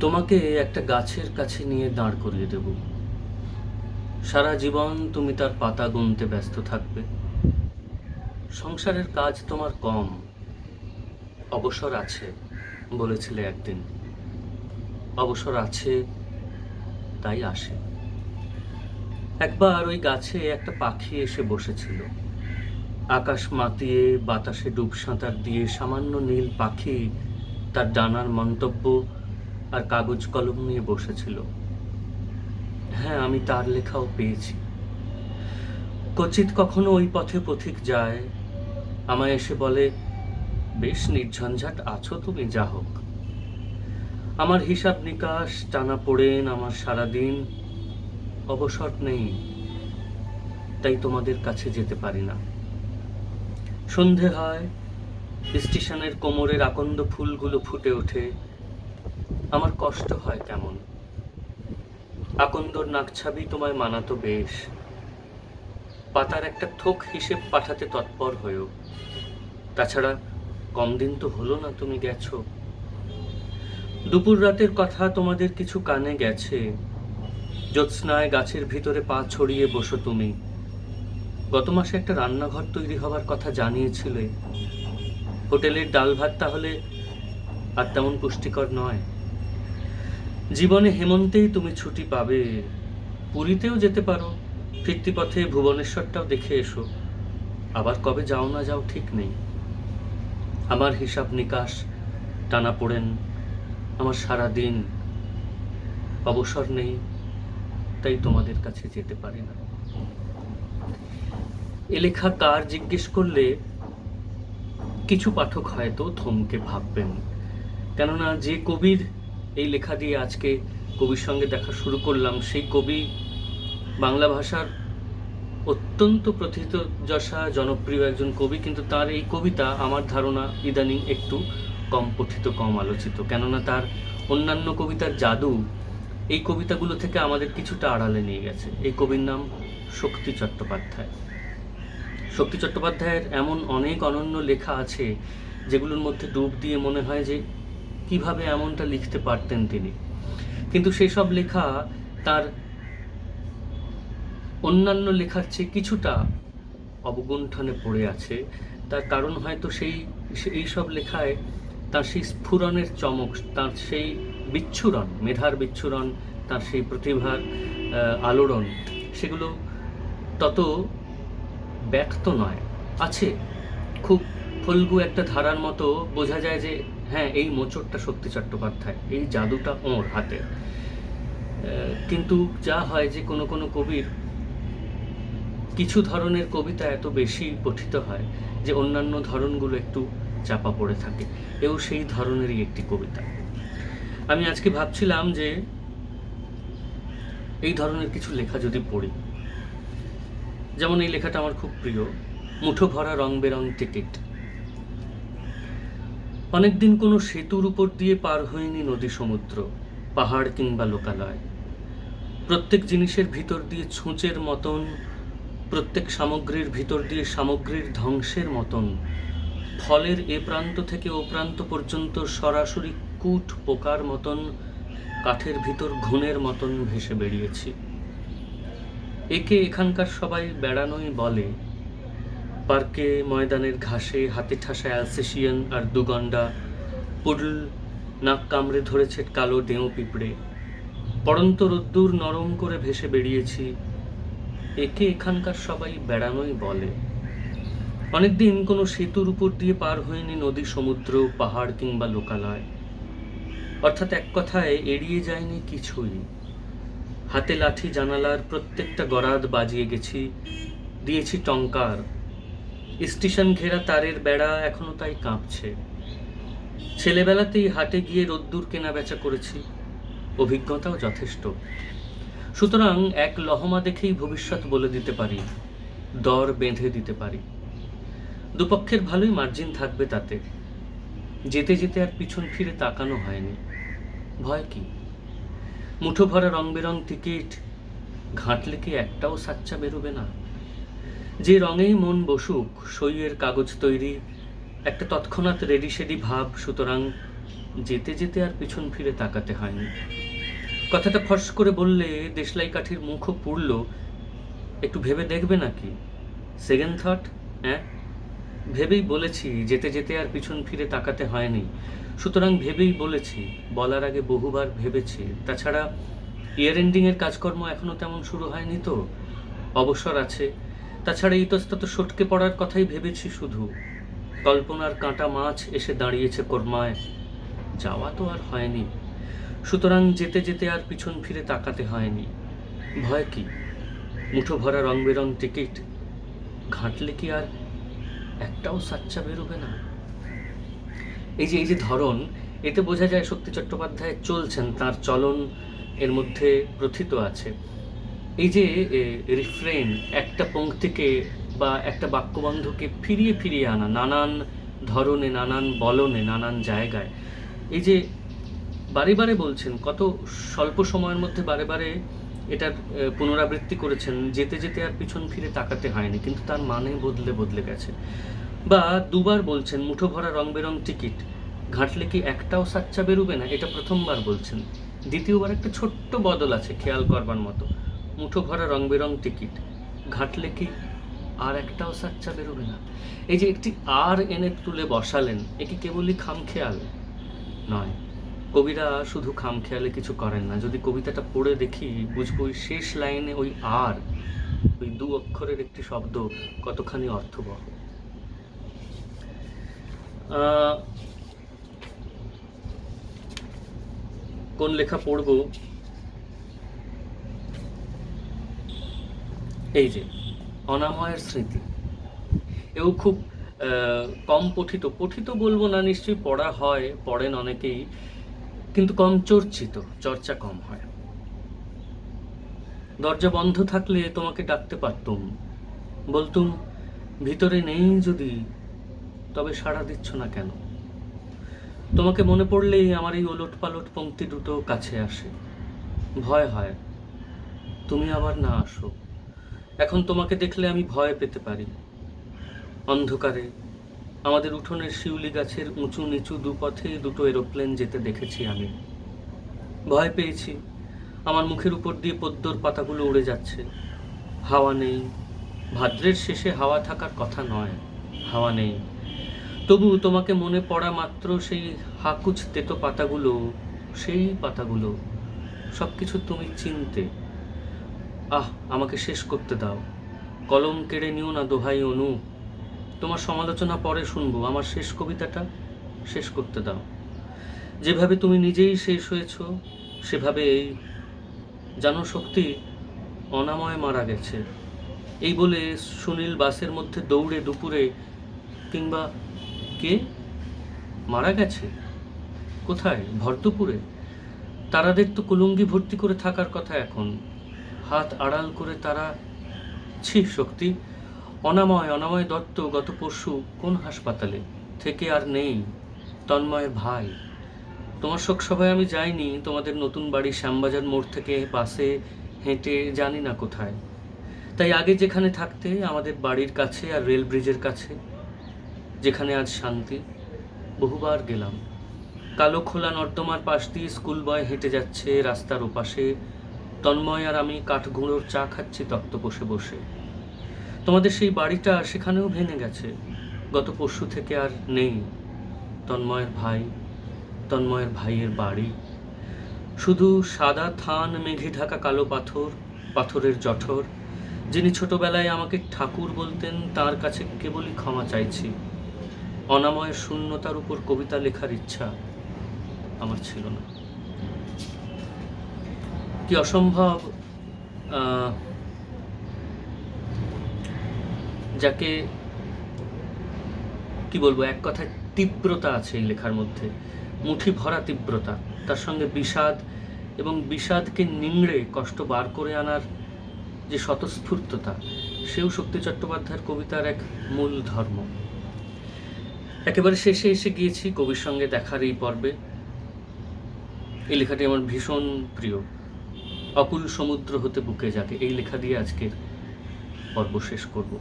তোমাকে একটা গাছের কাছে নিয়ে দাঁড় করিয়ে দেব। সারা জীবন তুমি তার পাতা গুনতে ব্যস্ত থাকবে। সংসারের কাজ তোমার কম, অবসর আছে বলেছিলে একদিন। অবসর আছে, তাই আসে। একবার ওই গাছে একটা পাখি এসে বসেছিল। আকাশ মাতিয়ে বাতাসে ডুব সাঁতার দিয়ে সামান্য নীল পাখি তার ডানার মন্তব্য আর কাগজ কলম নিয়ে বসেছিল। হ্যাঁ আমি তার লেখাও পেয়েছি। কচিত কখনো ওই পথে পথিক যায়। আমায় এসে বলে, বেশ নির্ঝঞ্ঝাট আছো তুমি, যা হোক। আমার হিসাব নিকাশ, টানা পড়েন আমার সারাদিন। অবসর নেই, তাই তোমাদের কাছে যেতে পারি না। সন্ধে হয়, স্টেশনের কোমরের আকন্দ ফুলগুলো ফুটে ওঠে। আমার কষ্ট হয় কেমন? আকন্দর নাকছাবি তোমায় মানাতো বেশ। পাতার একটা থোক হিসেব পাঠাতে তৎপর হয়েও তাছাড়া কম দিন তো হলো না তুমি গেছো। দুপুর রাতের কথা তোমাদের কিছু কানে গেছে। জ্যোৎস্নায় গাছের ভিতরে পা ছড়িয়ে বসো তুমি। গত মাসে একটা রান্নাঘর তৈরি হবার কথা জানিয়েছিলে। হোটেলের ডাল ভাত তাহলে আর তেমন পুষ্টিকর নয়। জীবনে হেমন্তেই তুমি ছুটি পাবে। পুরীতেও যেতে পারো ফিরতি পথে ভুবনেশ্বরটাও দেখে এসো। আবার কবে যাও না যাও ঠিক নেই। আমার হিসাব নিকাশ, টানা পড়েন, আমার সারা দিন অবসর নেই, তাই তোমাদের কাছে যেতে পারি না। এ লেখা কার জিজ্ঞেস করলে কিছু পাঠক হয়তো থমকে ভাববেন। কেননা যে কবির এই লেখা দিয়ে আজকে কবির সঙ্গে দেখা শুরু করলাম। সেই কবি বাংলা ভাষার অত্যন্ত প্রথিতযশা জনপ্রিয় একজন কবি, কিন্তু তার এই কবিতা আমার ধারণা ইদানিং একটু কম পঠিত, কম আলোচিত। কেননা তার অন্যান্য কবিতার জাদু এই কবিতাগুলো থেকে আমাদের কিছুটা আড়ালে নিয়ে গেছে। এই কবির নাম শক্তি চট্টোপাধ্যায়। শক্তি চট্টোপাধ্যায়ের এমন অনেক অনন্য লেখা আছে যেগুলোর মধ্যে ডুব দিয়ে মনে হয় যে কীভাবে এমনটা লিখতে পারতেন তিনি। কিন্তু সেই সব লেখা তার অন্যান্য লেখার চেয়ে কিছুটা অবগুণ্ঠনে পড়ে আছে। তার কারণ হয়তো সেই এই সব লেখায় তার সেই স্ফুরণের চমক, তার সেই বিচ্ছুরণ, মেধার বিচ্ছুরণ, তার সেই প্রতিভার আলোড়ন, সেগুলো তত ব্যক্ত নয়। আছে। খুব ফলগু একটা ধারার মতো বোঝা যায় যে হ্যাঁ এই মোচড়টা শক্তি চট্টোপাধ্যায়, এই জাদুটা ওর হাতে। কিন্তু যা হয় যে কোনো কোনো কবির, কিছু ধরনের কবিতা এত বেশি পঠিত হয় যে অন্যান্য ধরনগুলো একটু চাপা পড়ে থাকে। এও সেই ধরনেরই একটি কবিতা। আমি আজকে ভাবছিলাম যে এই ধরনের কিছু লেখা যদি পড়ি, যেমন এই লেখাটা আমার খুব প্রিয়, মুঠো ভরা রং বেরং টিকিট। অনেকদিন কোনো সেতুর উপর দিয়ে পার হয়নি নদী সমুদ্র, পাহাড় কিংবা লোকালয়। প্রত্যেক জিনিসের ভিতর দিয়ে ছুঁচের মতন, প্রত্যেক সামগ্রীর ভিতর দিয়ে সামগ্রীর ধ্বংসের মতন, ফলের এ প্রান্ত থেকে ও প্রান্ত পর্যন্ত সরাসরি কুট পোকার মতন, কাঠের ভিতর ঘুণের মতন ভেসে বেরিয়েছি একে এখানকার সবাই বেড়ানোই বলে পার্কে ময়দানের ঘাসে হাতে ঠাসা অ্যালসেশিয়ান আর দুগন্ডা, পুডল, নাক কামড়ে ধরেছে কালো ডেঁও পিঁপড়ে। পড়ন্ত রোদ্দুর নরম করে ভেসে বেরিয়েছি একে এখানকার সবাই বেড়ানোই বলে। অনেকদিন কোনো সেতুর উপর দিয়ে পার হয়নি নদী, সমুদ্র, পাহাড় কিংবা লোকালয়। অর্থাৎ এক কথায় এড়িয়ে যায়নি কিছুই। হাতে লাঠি জানালার প্রত্যেকটা গরাদ বাজিয়ে গেছি, দিয়েছি টঙ্কার। স্টেশন ঘেরা তারের বেড়া এখনও তাই কাঁপছে। ছেলেবেলাতেই হাটে গিয়ে রোদ্দুর কেনা বেচা করেছি। অভিজ্ঞতাও যথেষ্ট। সুতরাং এক লহমা দেখেই ভবিষ্যৎ বলে দিতে পারি, দর বেঁধে দিতে পারি। দুপক্ষের ভালোই মার্জিন থাকবে তাতে। যেতে যেতে আর পিছন ফিরে তাকানো হয়নি। ভয় কি? মুঠো ভরা রং বেরং টিকিট, ঘাঁটলে কি একটাও সাচ্চা বেরোবে না? যে রঙেই মন বসুক, সইয়ের কাগজ তৈরি, একটা তৎক্ষণাৎ রেডি সেডি ভাব, সুতরাং যেতে যেতে আর পিছন ফিরে তাকাতে হয়নি। কথাটা ফস করে বললে দেশলাই কাঠির মুখও পুড়ল। একটু ভেবে দেখবে নাকি? সেকেন্ড থট হ্যাঁ? ভেবেই বলেছি, যেতে যেতে আর পিছন ফিরে তাকাতে হয়নি। সুতরাং ভেবেই বলেছি, বলার আগে বহুবার ভেবেছি। তাছাড়া ইয়ার এন্ডিংয়ের কাজকর্ম এখনও তেমন শুরু হয়নি তো? অবসর আছে তাছাড়া ইতস্তত সটকে পড়ার কথাই ভেবেছি শুধু। কল্পনার কাঁটা মাছ এসে দাঁড়িয়েছে কর্মায়। যাওয়া তো আর হয়নি। সুতরাং যেতে যেতে আর পিছন ফিরে তাকাতে হয়নি। ভয় কি? মুঠো ভরা রং বেরং টিকিট। ঘাঁটলে কি আর একটাও সাচ্চা বেরোবে না? এই যে এই যে ধরন, এতে বোঝা যায় শক্তি চট্টোপাধ্যায় চলছেন, তার চলন এর মধ্যে প্রথিত আছে। এই যে রিফ্রেন একটা পঙ্ক্তিকে বা একটা বাক্যবন্ধকে ফিরিয়ে ফিরিয়ে আনা, নানান ধরনে, নানান বলনে, নানান জায়গায়। এই যে, বারে বারে বলছেন, কত স্বল্প সময়ের মধ্যে বারে বারে এটার পুনরাবৃত্তি করেছেন, যেতে যেতে আর পিছন ফিরে তাকাতে হয়নি, কিন্তু তার মানে বদলে বদলে গেছে। বা দুবার বলছেন, মুঠো ভরা রং বেরং টিকিট, ঘাঁটলে কি একটাও সাচ্চা বেরোবে না? এটা প্রথমবার বলছেন। দ্বিতীয়বার একটা ছোট্ট বদল আছে, খেয়াল করবার মতো। মুঠো ভরা রং বেরং টিকিট। ঘাটলে কি আর একটাও সাচ্চা বেরোবে না। এই যে একটি আর এনে তুলে বসালেন, এ কি কেবলই খামখেয়াল? নয়। কবিরা শুধু খামখেয়ালে কিছু করেন না। যদি কবিতাটা পড়ে দেখি, বুঝব ওই শেষ লাইনে ওই আর, ওই দু অক্ষরের একটি শব্দ কতখানি অর্থবহ। কোন লেখা পড়ব? এই যে, অনাময়ের স্মৃতি। এও খুব কম পঠিত। পঠিত বলব না, নিশ্চয়ই পড়া হয়, পড়েন অনেকেই, কিন্তু কম চর্চিত, চর্চা কম হয়। দরজা বন্ধ থাকলে তোমাকে ডাকতে পারতুম। বলতুম, ভিতরে নেই যদি, তবে সাড়া দিচ্ছ না কেন? তোমাকে মনে পড়লেই আমার এই ওলট পালট পংক্তি দুটো কাছে আসে। ভয় হয়, তুমি আবার না আসো। এখন তোমাকে দেখলে আমি ভয় পেতে পারি অন্ধকারে আমাদের উঠোনের শিউলি গাছের উঁচু নিচু দুপথে দুটো এরোপ্লেন যেতে দেখেছি আমি। ভয় পেয়েছি। আমার মুখের উপর দিয়ে পদ্মর পাতাগুলো উড়ে যাচ্ছে। হাওয়া নেই। ভাদ্রের শেষে হাওয়া থাকার কথা নয়। হাওয়া নেই। তবু তোমাকে মনে পড়া মাত্র সেই হাকুচ তেতো পাতাগুলো, সেই পাতাগুলো। সব কিছু তুমি চিনতে আহ, আমাকে শেষ করতে দাও। কলম কেড়ে নিও না দোহাই অনু। তোমার সমালোচনা পরে শুনব। আমার শেষ কবিতাটা শেষ করতে দাও। যেভাবে তুমি নিজেই শেষ হয়েছ, সেভাবে এই জানো শক্তি অনাময় মারা গেছে। এই বলে সুনীল বাসের মধ্যে দৌড়ে দুপুরে কিংবা কে? মারা গেছে? কোথায়? ভরদুপুরে তারাদের তো কুলুঙ্গি ভর্তি করে থাকার কথা এখন। হাত আড়াল করে তারা, ছি শক্তি, অনাময় অনাময় দত্ত গত পরশু কোন হাসপাতালে? থেকে আর নেই, তন্ময় ভাই। তোমার শোক সভায় আমি যাইনি, তোমাদের নতুন বাড়ি শ্যামবাজার মোড় থেকে পাশে হেঁটে জানি না কোথায়। তাই আগে যেখানে থাকতে আমাদের বাড়ির কাছে আর রেল ব্রিজের কাছে, যেখানে আজ শান্তি, বহুবার গেলাম। কালো খোলা নর্দমার পাশ দিয়ে স্কুল বয় হেঁটে যাচ্ছে রাস্তার ওপাশে তন্ময় আর আমি কাঠগুঁড়োর চা খাচ্ছি তক্ত বসে বসে। তোমাদের সেই বাড়িটা সেখানেও ভেঙে গেছে। গত পরশু থেকে আর নেই। তন্ময়ের ভাই, তন্ময়ের ভাইয়ের বাড়ি। শুধু সাদা থান, মেঘে ঢাকা কালো পাথর, পাথরের জঠর। যিনি ছোটবেলায় আমাকে ঠাকুর বলতেন, তার কাছে কেবলই ক্ষমা চাইছি। অনাময়ের শূন্যতার উপর কবিতা লেখার ইচ্ছা আমার ছিল না। কি অসম্ভব যাকে কি বলব, এক কথায় তীব্রতা আছে এই লেখার মধ্যে। মুঠি ভরা তীব্রতা, তার সঙ্গে বিষাদ এবং বিষাদকে নিংড়ে কষ্ট বার করে আনার যে স্বতঃস্ফূর্ততা, সেও শক্তি চট্টোপাধ্যায়ের কবিতার এক মূল ধর্ম। একেবারে শেষে এসে গিয়েছি কবির সঙ্গে দেখার এই পর্বে। এই লেখাটি আমার ভীষণ প্রিয়। অকুল সমুদ্র হতে বুকে যাকে। এই লেখা দিয়ে আজকের পর্ব শেষ করব।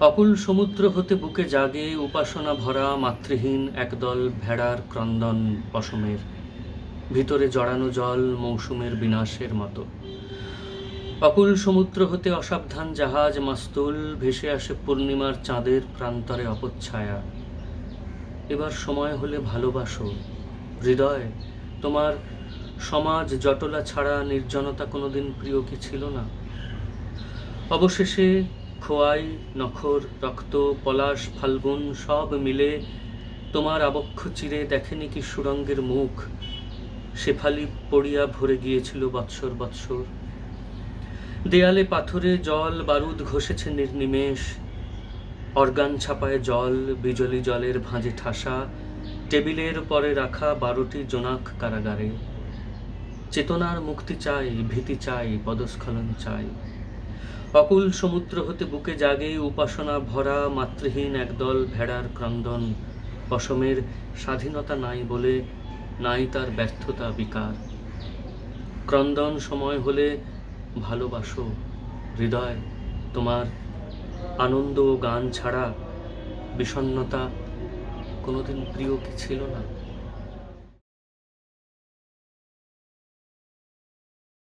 অকুল সমুদ্র হতে বুকে জাগে, উপাসনা ভরা, মাতৃহীন একদল ভেড়ার ক্রন্দন পশমের। ভিতরে জড়ানো জল মৌসুমের বিনাশের মতো। অকুল সমুদ্র হতে অসাবধান জাহাজ মাস্তুল, ভেসে আসে পূর্ণিমার চাঁদের প্রান্তরে অপচ্ছায়া। এবার সময় হলে ভালোবাসো, হৃদয় তোমার সমাজ জটলা ছাড়া নির্জনতা কোনোদিন প্রিয় কি ছিল না? অবশেষে খোয়াই, নখর, রক্ত, পলাশ, ফাল্গুন সব মিলে তোমার আবক্ষ চিরে দেখেনি কি সুরঙ্গের মুখ? শেফালি পড়িয়া ভরে গিয়েছিল বৎসর বৎসর। দেয়ালে পাথরে জল বারুদ ঘষেছে নির্নিমেষ। অর্গান ছাপায় জল, বিজলি জলের ভাঁজে ঠাসা। টেবিলের পরে রাখা বারোটি জোনাক কারাগারে। চেতনার মুক্তি চাই, ভীতি চাই, পদস্খলন চাই। অকুল সমুদ্র হতে বুকে জাগে উপাসনা ভরা মাতৃহীন একদল ভেড়ার ক্রন্দন। পশমের স্বাধীনতা নাই বলে নাই তার ব্যর্থতা বিকার। ক্রন্দন সময় হলে ভালোবাসো, হৃদয় তোমার আনন্দ ও গান ছাড়া বিষণ্ণতা কোনোদিন প্রিয় কি ছিল না?